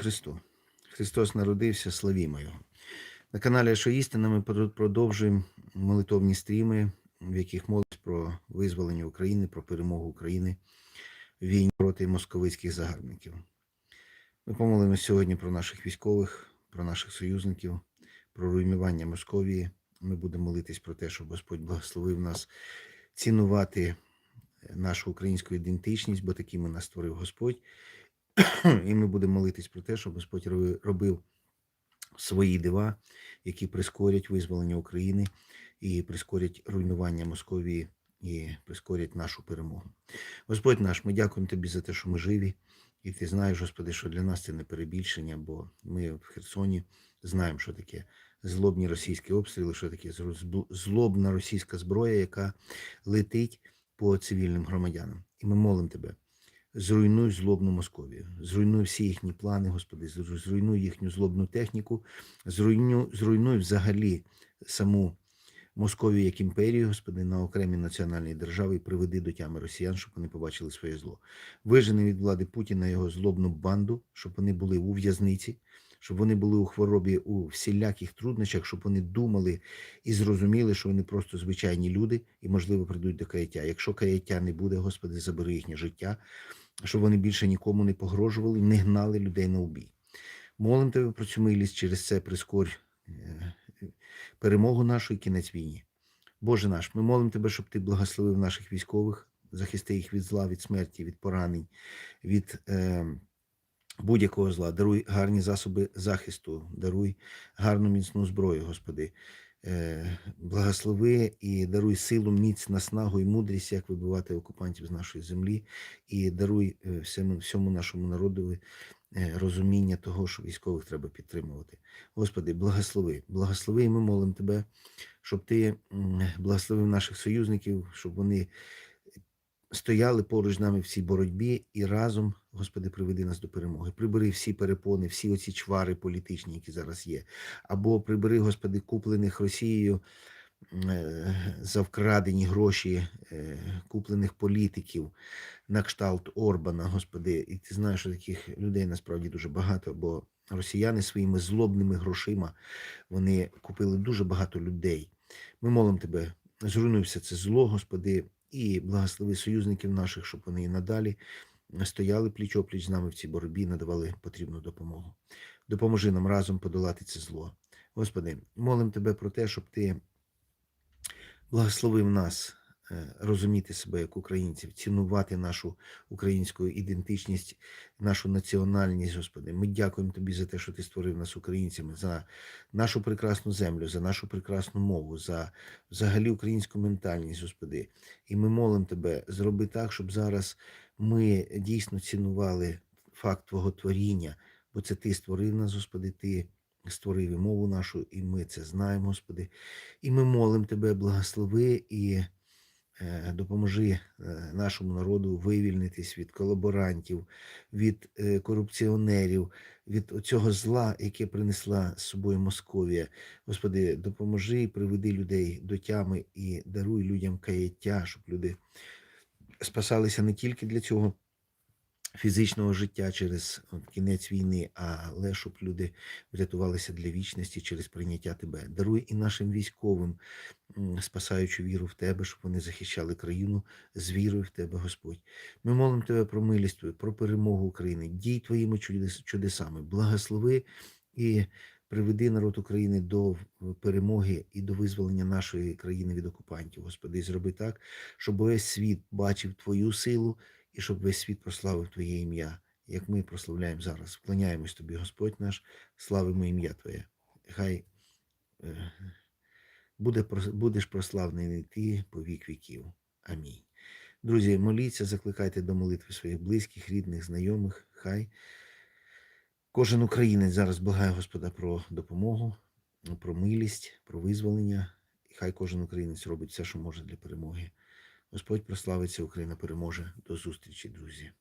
Христу. Христос народився, славімо Його. На каналі «Що істина» ми продовжуємо молитовні стріми, в яких молимось про визволення України, про перемогу України в війні проти московицьких загарбників. Ми помолимося сьогодні про наших військових, про наших союзників, про руйнування Московії. Ми будемо молитись про те, щоб Господь благословив нас цінувати нашу українську ідентичність, бо такими нас створив Господь. І ми будемо молитись про те, щоб Господь робив свої дива, які прискорять визволення України і прискорять руйнування Московії і прискорять нашу перемогу. Господь наш, ми дякуємо Тобі за те, що ми живі. І ти знаєш, Господи, що для нас це не перебільшення, бо ми в Херсоні знаємо, що таке злобні російські обстріли, що таке злобна російська зброя, яка летить по цивільним громадянам. І ми молимо Тебе, зруйнуй злобну Московію, зруйнуй всі їхні плани, Господи, зруйнуй їхню злобну техніку, зруйнуй, зруйнуй взагалі саму Московію як імперію, Господи, на окремі національні держави і приведи до тями росіян, щоб вони побачили своє зло. Вижени від влади Путіна його злобну банду, щоб вони були у в'язниці, щоб вони були у хворобі у всіляких труднощах, щоб вони думали і зрозуміли, що вони просто звичайні люди і, можливо, прийдуть до каяття. Якщо каяття не буде, Господи, забери їхнє життя, щоб вони більше нікому не погрожували, не гнали людей на убій. Молим тебе про цю милість через це прискорь е, перемогу нашу і кінець війні. Боже наш, ми молимо тебе, щоб ти благословив наших військових, захисти їх від зла, від смерті, від поранень, від е, будь-якого зла. Даруй гарні засоби захисту, даруй гарну міцну зброю, Господи. Е, благослови і даруй силу, міць, наснагу і мудрість, як вибивати окупантів з нашої землі, і даруй е, всьому, всьому нашому народові е, розуміння того, що військових треба підтримувати. Господи, благослови, благослови, і ми молимо Тебе, щоб Ти благословив наших союзників, щоб вони стояли поруч з нами в цій боротьбі і разом, Господи, приведи нас до перемоги. Прибери всі перепони, всі оці чвари політичні, які зараз є. Або прибери, Господи, куплених Росією е, за вкрадені гроші е, куплених політиків на кшталт Орбана, Господи. І ти знаєш, що таких людей насправді дуже багато, бо росіяни своїми злобними грошима вони купили дуже багато людей. Ми молимо Тебе, зруйнуй все це зло, Господи, і благослови союзників наших, щоб вони і надалі стояли пліч-опліч з нами в цій боротьбі, надавали потрібну допомогу. Допоможи нам разом подолати це зло. Господи, молим Тебе про те, щоб Ти благословив нас розуміти себе як українців, цінувати нашу українську ідентичність, нашу національність, Господи. Ми дякуємо Тобі за те, що Ти створив нас українцями, за нашу прекрасну землю, за нашу прекрасну мову, за взагалі українську ментальність, Господи. І ми молимо Тебе, зроби так, щоб зараз ми дійсно цінували факт Твого творіння, бо це Ти створив нас, Господи, Ти створив і мову нашу, і ми це знаємо, Господи. І ми молимо Тебе, благослови і е, допоможи е, нашому народу вивільнитись від колаборантів, від е, корупціонерів, від цього зла, яке принесла з собою Московія. Господи, допоможи приведи людей до тями і даруй людям каяття, щоб люди спасалися не тільки для цього фізичного життя через кінець війни, але щоб люди врятувалися для вічності через прийняття Тебе. Даруй і нашим військовим, м, спасаючу віру в Тебе, щоб вони захищали країну з вірою в Тебе, Господь. Ми молимо Тебе про милість Твою, про перемогу України. Дій Твоїми чудес- чудесами. Благослови і приведи народ України до перемоги і до визволення нашої країни від окупантів. Господи, і зроби так, щоб весь світ бачив Твою силу і щоб весь світ прославив Твоє ім'я, як ми прославляємо зараз. Вклоняємось Тобі, Господь наш, славимо ім'я Твоє. Хай е, буде, будеш прославлений ти по вік віків. Амінь. Друзі, моліться, закликайте до молитви своїх близьких, рідних, знайомих. Хай кожен українець зараз благає Господа про допомогу, про милість, про визволення. І хай кожен українець робить все, що може для перемоги. Господь прославиться, Україна переможе. До зустрічі, друзі.